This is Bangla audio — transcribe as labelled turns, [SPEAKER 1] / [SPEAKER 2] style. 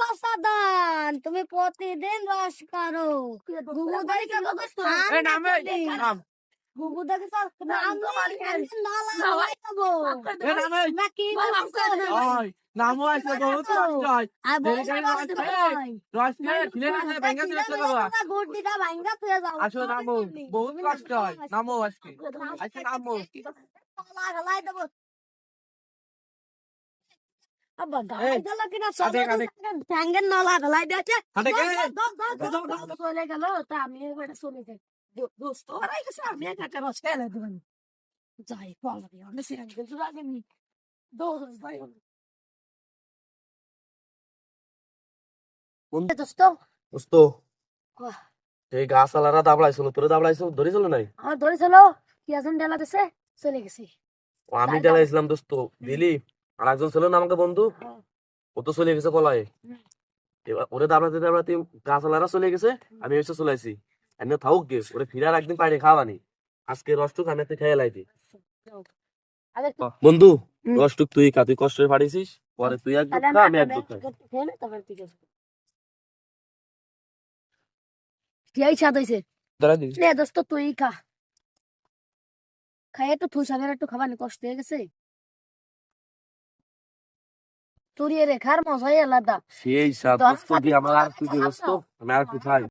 [SPEAKER 1] বাসাদান তুমি প্রতিদিন রস করো। গুবু দেখে
[SPEAKER 2] এ নামে নাম
[SPEAKER 1] গুবু দেখে তো আমি একদিন নালা হলাই দেবো?
[SPEAKER 2] এ নামে
[SPEAKER 1] না কি বলছো
[SPEAKER 2] ওই নামও আছে বহুত
[SPEAKER 1] আর
[SPEAKER 2] ধীরে
[SPEAKER 1] বলছো
[SPEAKER 2] ধীরে
[SPEAKER 1] বলতে
[SPEAKER 2] রস
[SPEAKER 1] ভাই।
[SPEAKER 2] ফিরে না ভেঙে দিলে চলে যাব
[SPEAKER 1] গুড়িটা ভাঙ্গা তুই যাও।
[SPEAKER 2] আসো নামো বহুত কষ্ট হয়। নামো আজকে। আজকে নামো
[SPEAKER 1] যাই আমি পালাবি অনেক সিরাজ দোস্ত দোস্ত।
[SPEAKER 3] দোস্ত। এই গাছ আলারা দাবড়াইছিল তোরে দাবড়াইছিল ধরেছিল নাই?
[SPEAKER 1] আমার ধরেছিল কি এখন ডেলা দিছে চলে গেছি।
[SPEAKER 3] আমি ডালাইছিলাম দোস্ত দিলি? আর একজন ছিল না আমাকে বন্ধু। ও। তো চলে গেছে পলায়। এবার ওরে দাবড়াতে দাবড়াতে গাছ আলারা চলে গেছে আমি এসে চলে আসি। এনে থাকুক গে ওরে ফিরার একদিন পাইনি খাওয়ানি। আজকে রসটুক আমি একটা খেয়ে লাইতি বন্ধু রসটুক তুই খা তুই কষ্টে পাঠিয়েছিস পরে তুই এক আমি এক দুধ খাই।
[SPEAKER 1] স্বাদ হয়েছে
[SPEAKER 3] দাঁড়া দিবি
[SPEAKER 1] দোস্ত তুই খা। খাই একটু থুই সাগের একটু খাবার কষ্ট হয়ে গেছে। চুরিয়ে রেখার মজাই আলাদা।
[SPEAKER 3] সেই
[SPEAKER 1] দশ
[SPEAKER 3] আমার আর তুই আমি আর কোথায়?